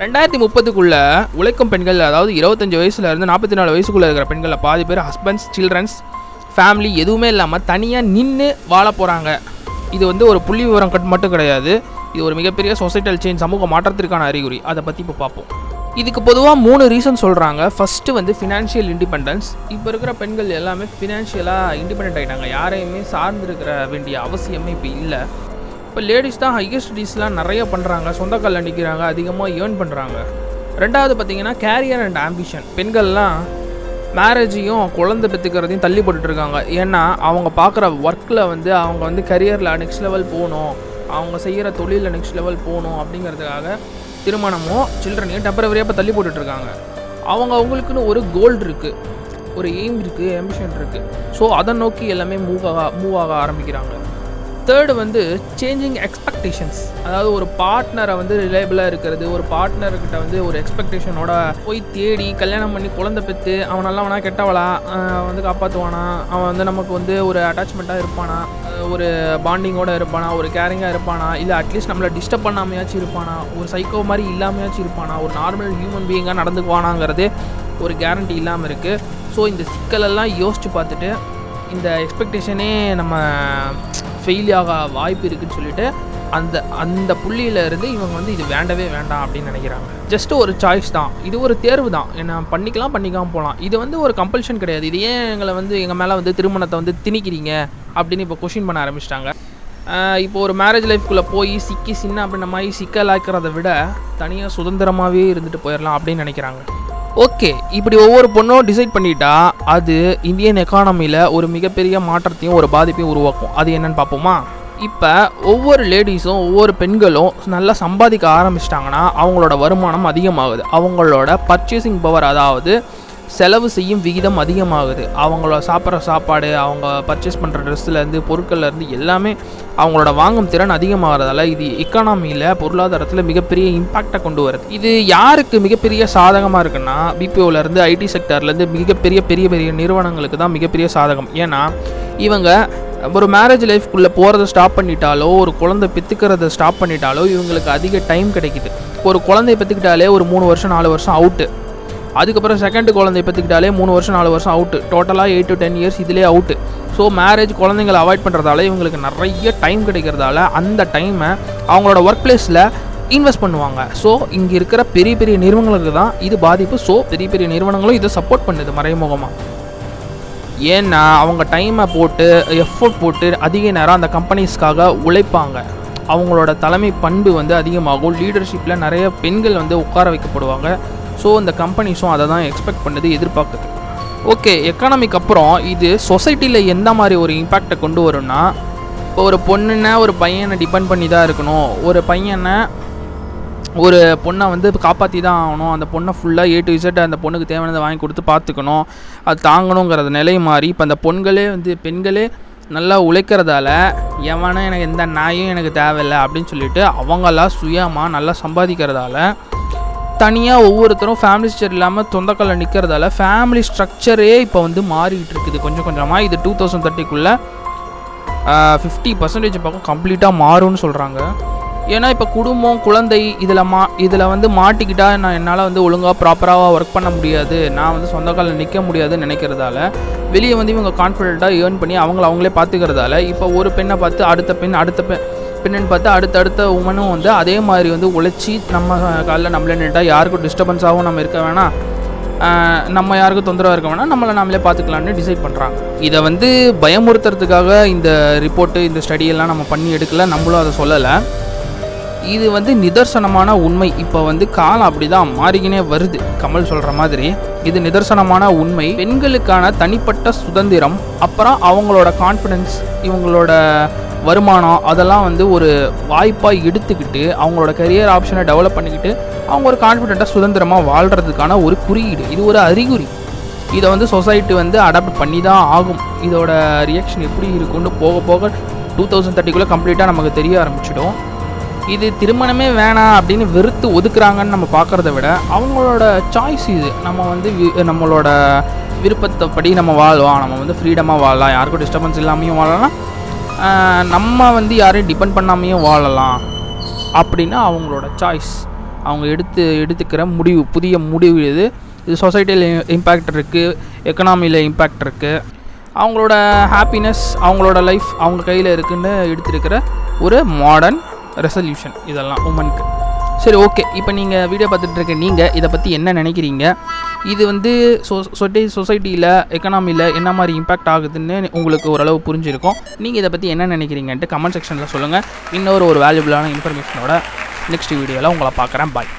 ரெண்டாயிரத்தி முப்பதுக்குள்ள உழைக்கும் பெண்கள் அதாவது இருபத்தஞ்சு வயசுல இருந்து நாற்பத்தி நாலு வயசுக்குள்ள இருக்கிற பெண்களில் பாதி பேர் ஹஸ்பண்ட்ஸ் சில்ட்ரன்ஸ் ஃபேமிலி எதுவுமே இல்லாமல் தனியாக நின்று வாழ போகிறாங்க இது வந்து ஒரு புள்ளி விவரம் கட் மட்டும் கிடையாது. இது ஒரு மிகப்பெரிய சொசைட்டல் சேஞ்ச் சமூக மாற்றத்திற்கான அறிகுறி. அதை பற்றி இப்போ பார்ப்போம். இதுக்கு பொதுவாக மூணு ரீசன் சொல்கிறாங்க ஃபஸ்ட்டு வந்து ஃபினான்ஷியல் இண்டிபெண்டன்ஸ் இப்போ இருக்கிற பெண்கள் எல்லாமே ஃபினான்ஷியலாக இண்டிபெண்ட் ஆகிட்டாங்க யாரையுமே சார்ந்திருக்கிற வேண்டிய அவசியமே இப்போ இல்லை. இப்போ லேடிஸ் தான் ஹையர் ஸ்டடீஸ்லாம் நிறைய பண்ணுறாங்க சொந்த நிற்கிறாங்க அதிகமாக ஏர்ன் பண்ணுறாங்க ரெண்டாவது பார்த்தீங்கன்னா கேரியர் அண்ட் ஆம்பிஷன் பெண்கள்லாம் மேரேஜையும் குழந்தை பெற்றுக்கிறதையும் தள்ளி போட்டுட்ருக்காங்க. ஏன்னா அவங்க பார்க்குற ஒர்க்கில் வந்து அவங்க வந்து கரியரில் நெக்ஸ்ட் லெவல் போகணும். அவங்க செய்கிற தொழிலில் நெக்ஸ்ட் லெவல் போகணும் அப்படிங்கிறதுக்காக திருமணமோ சில்ட்ரனையும் டெம்பரவரியாக இப்போ தள்ளி போட்டுட்டு இருக்காங்க அவங்க அவங்களுக்குன்னு ஒரு கோல் இருக்குது ஒரு எய்ம் இருக்குது ஆம்பிஷன் இருக்குது ஸோ அதை நோக்கி எல்லாமே மூவ் ஆக மூவ் ஆக ஆரம்பிக்கிறாங்க. தேர்டு வந்து சேஞ்சிங் எக்ஸ்பெக்டேஷன்ஸ் அதாவது ஒரு பார்ட்னரை வந்து ரிலேபிளாக இருக்கிறது ஒரு பார்ட்னர்கிட்ட வந்து ஒரு எக்ஸ்பெக்டேஷனோட போய் தேடி கல்யாணம் பண்ணி குழந்தை பெற்று அவன் நல்லவனா கெட்டவளா வந்து காப்பாற்றுவானா அவன் வந்து நமக்கு வந்து ஒரு அட்டாச்மெண்ட்டாக இருப்பானா ஒரு பாண்டிங்கோட இருப்பானா ஒரு கேரிங்காக இருப்பானா இல்லை அட்லீஸ்ட் நம்மளை டிஸ்டர்ப் பண்ணாமையாச்சும் இருப்பானா ஒரு சைக்கோ மாதிரி இல்லாமையாச்சும் இருப்பானா ஒரு நார்மல் ஹியூமன் பீயிங்காக நடந்துக்குவானாங்கிறது ஒரு கேரண்டி இல்லாமல் இருக்குது ஸோ இந்த சிக்கலெல்லாம் யோசித்து பார்த்துட்டு இந்த எக்ஸ்பெக்டேஷனே நம்ம ஃபெயில் ஆக வாய்ப்பு இருக்குன்னு சொல்லிட்டு அந்த அந்த புள்ளியிலேருந்து இவங்க வந்து இது வேண்டவே வேண்டாம் அப்படின்னு நினைக்கிறாங்க. ஜஸ்ட் ஒரு சாய்ஸ் தான். இது ஒரு தேர்வு தான். என்ன பண்ணிக்கலாம் பண்ணிக்காம போகலாம். இது வந்து ஒரு கம்பல்ஷன் கிடையாது. இது ஏன் எங்களை வந்து எங்கள் மேலே வந்து திருமணத்தை வந்து திணிக்கிறீங்க அப்படின்னு இப்போ கொஷின் பண்ண ஆரம்பிச்சிட்டாங்க. இப்போ ஒரு மேரேஜ் லைஃப்குள்ளே போய் சிக்கி சின்ன அப்படின்ற மாதிரி சிக்கலாக்கிறத விட தனியாக சுதந்திரமாகவே இருந்துட்டு போயிடலாம் அப்படின்னு நினைக்கிறாங்க. ஓகே இப்படி ஒவ்வொரு பொண்ணும் டிசைட் பண்ணிட்டா அது இந்தியன் எக்கானமியில் ஒரு மிகப்பெரிய மாற்றத்தையும் ஒரு பாதிப்பையும் உருவாக்கும். அது என்னன்னு பார்ப்போமா? இப்போ ஒவ்வொரு லேடிஸும் ஒவ்வொரு பெண்களும் நல்லா சம்பாதிக்க ஆரம்பிச்சிட்டாங்கன்னா அவங்களோட வருமானம் அதிகமாகுது. அவங்களோட பர்ச்சேசிங் பவர் அதாவது செலவு செய்யும் விகிதம் அதிகமாகுது. அவங்கள சாப்பிட்ற சாப்பாடு அவங்க பர்ச்சேஸ் பண்ணுற ட்ரெஸ்ஸுலேருந்து பொருட்கள்லேருந்து எல்லாமே அவங்களோட வாங்கும் திறன் அதிகமாகிறதால இது எக்கானமியில் பொருளாதாரத்தில் மிகப்பெரிய இம்பேக்டை கொண்டு வருது. இது யாருக்கு மிகப்பெரிய சாதகமாக இருக்குன்னா பிபிஓலேருந்து ஐடி செக்டர்லேருந்து மிகப்பெரிய பெரிய பெரிய நிறுவனங்களுக்கு தான் மிகப்பெரிய சாதகம். ஏன்னா இவங்க ஒரு மேரேஜ் லைஃப்குள்ளே போகிறத ஸ்டாப் பண்ணிட்டாலோ ஒரு குழந்தை பெற்றுக்கிறத ஸ்டாப் பண்ணிட்டாலோ இவங்களுக்கு அதிக டைம் கிடைக்குது. ஒரு குழந்தைய பெற்றுக்கிட்டாலே ஒரு மூணு வருஷம் நாலு வருஷம் அவுட்டு அதுக்கப்புறம் செகண்ட் குழந்தைய பெற்றுக்கிட்டாலே மூணு வருஷம் நாலு வருஷம் அவுட்டு டோட்டலாக எயிட் டு டென் இயர்ஸ் இதிலே அவுட்டு ஸோ மேரேஜ் குழந்தைங்களை அவாய்ட் பண்ணுறதால இவங்களுக்கு நிறைய டைம் கிடைக்கிறதால அந்த டைமை அவங்களோட ஒர்க் பிளேஸில் இன்வெஸ்ட் பண்ணுவாங்க. ஸோ இங்கே இருக்கிற பெரிய பெரிய நிறுவனங்களுக்கு தான் இது பாதிப்பு. ஸோ பெரிய பெரிய நிறுவனங்களும் இதை சப்போர்ட் பண்ணுது மறைமுகமாக ஏன்னா அவங்க டைமை போட்டு எஃபோர்ட் போட்டு அதிக நேரம் அந்த கம்பெனிஸ்க்காக உழைப்பாங்க. அவங்களோட தலைமை பண்பு வந்து அதிகமாகும். லீடர்ஷிப்பில் நிறைய பெண்கள் வந்து உட்கார வைக்கப்படுவாங்க. ஸோ இந்த கம்பெனிஸும் அதை தான் எக்ஸ்பெக்ட் பண்ணுது எதிர்பார்க்குது. ஓகே எக்கானமிக்கு அப்புறம் இது சொசைட்டியில் எந்த மாதிரி ஒரு இம்பேக்டை கொண்டு வரும்னா இப்போ ஒரு பொண்ணுன்னா ஒரு பையனை டிபெண்ட் பண்ணி தான் இருக்கணும். ஒரு பையனை ஒரு பொண்ணை வந்து காப்பாற்றி தான் ஆகணும். அந்த பொண்ணை ஃபுல்லாக ஏ டு இசட் அந்த பொண்ணுக்கு தேவையானதை வாங்கி கொடுத்து பார்த்துக்கணும். அது தாங்கணுங்கிறது நிலை மாறி இப்போ அந்த பொண்களே வந்து பெண்களே நல்லா உழைக்கிறதால எவனும் எனக்கு எந்த நாயும் எனக்கு தேவையில்லை அப்படின்னு சொல்லிட்டு அவங்களாம் சுயமாக நல்லா சம்பாதிக்கிறதால தனியாக ஒவ்வொருத்தரும் ஃபேமிலி ஸ்ட்ரக்சர் இல்லாமல் தொந்தக்கல்ல நிற்கிறதால ஃபேமிலி ஸ்ட்ரக்சரே இப்போ வந்து மாறிட்டு இருக்குது. கொஞ்சம் கொஞ்சமாக இது டூ தௌசண்ட் தேர்ட்டிக்குள்ளே ஃபிஃப்டி பர்சன்டேஜ் பக்கம் கம்ப்ளீட்டாக மாறும்னு சொல்கிறாங்க ஏன்னா இப்போ குடும்பம் குழந்தை இதில் மா இதில் வந்து மாட்டிக்கிட்டால் நான் என்னால் வந்து ஒழுங்காக ப்ராப்பராக ஒர்க் பண்ண முடியாது. நான் வந்து சொந்த காலில் நிற்க முடியாதுன்னு நினைக்கிறதால வெளியே வந்து இவங்க கான்ஃபிடென்ட்டாக ஏர்ன் பண்ணி அவங்கள அவங்களே பார்த்துக்கிறதால இப்போ ஒரு பெண்ணை பார்த்து அடுத்த பெண் அடுத்த பெண் பின்னன்னு பார்த்து அடுத்தடுத்த உமனும் வந்து அதே மாதிரி வந்து உழைச்சி நம்ம காலில் நம்மளே நின்றுட்டா யாருக்கும் டிஸ்டர்பன்ஸாகவும் நம்ம இருக்க வேணாம். நம்ம யாருக்கும் தொந்தரவாக இருக்க வேணாம். நம்மளை நாமளே பார்த்துக்கலான்னு டிசைட் பண்ணுறாங்க இதை வந்து பயமுறுத்துறதுக்காக இந்த ரிப்போர்ட்டு இந்த ஸ்டடியெல்லாம் நம்ம பண்ணி எடுக்கல. நம்மளும் அதை சொல்லலை. இது வந்து நிதர்சனமான உண்மை. இப்போ வந்து காலம் அப்படிதான் மாறிக்கினே வருது. கமல் சொல்கிற மாதிரி. இது நிதர்சனமான உண்மை. பெண்களுக்கான தனிப்பட்ட சுதந்திரம் அப்புறம் அவங்களோட கான்ஃபிடென்ஸ் இவங்களோட வருமானம் அதெல்லாம் வந்து ஒரு வாய்ப்பாக எடுத்துக்கிட்டு அவங்களோட கரியர் ஆப்ஷனை டெவலப் பண்ணிக்கிட்டு அவங்க ஒரு கான்ஃபிடெண்ட்டாக சுதந்திரமாக வாழ்கிறதுக்கான ஒரு குறியீடு. இது ஒரு அறிகுறி. இதை வந்து சொசைட்டி வந்து அடாப்ட் பண்ணி தான் ஆகும். இதோட ரியாக்ஷன் எப்படி இருக்குன்னு போக போக டூ தௌசண்ட் தேர்ட்டிக்குள்ளே கம்ப்ளீட்டாக நமக்கு தெரிய ஆரம்பிச்சிடும். இது திருமணமே வேணாம் அப்படின்னு வெறுத்து ஒதுக்குறாங்கன்னு நம்ம பார்க்குறத விட அவங்களோட சாய்ஸ் இது. நம்ம வந்து வி- நம்மளோட விருப்பத்தைப்படி நம்ம வாழலாம் நம்ம வந்து ஃப்ரீடமாக வாழலாம். யாருக்கும் டிஸ்டர்பன்ஸ் இல்லாமையும் வாழலாம். நம்ம வந்து யாரையும் டிபெண்ட் பண்ணாமையும் வாழலாம் அப்படின்னா அவங்களோட சாய்ஸ் அவங்க எடுத்து எடுத்துக்கிற முடிவு புதிய முடிவு இது இது சொசைட்டியில் இம்பேக்ட் இருக்குது எக்கனாமியில் இம்பேக்ட் இருக்குது அவங்களோட ஹாப்பினஸ் அவங்களோட லைஃப் அவங்க கையில் இருக்குன்னு எடுத்திருக்கிற ஒரு மாடர்ன் ரெசல்யூஷன் இதெல்லாம் உமனுக்கு சரி ஓகே இப்போ நீங்கள் வீடியோ பார்த்துட்ருக்க நீங்கள் இதை பற்றி என்ன நினைக்கிறீங்க? இது வந்து சொ சொட்டை சொசைட்டியில் எக்கனாமியில் என்ன மாதிரி இம்பேக்ட் ஆகுதுன்னு உங்களுக்கு ஓரளவு புரிஞ்சிருக்கும். நீங்கள் இதை பற்றி என்ன நினைக்கிறீங்கன்ட்டு கமெண்ட் செக்ஷனில் சொல்லுங்கள் இன்னொரு ஒரு வேல்யூபிளான இன்ஃபர்மேஷனோட நெக்ஸ்ட் வீடியோவில் உங்களை பார்க்குறேன். பாய்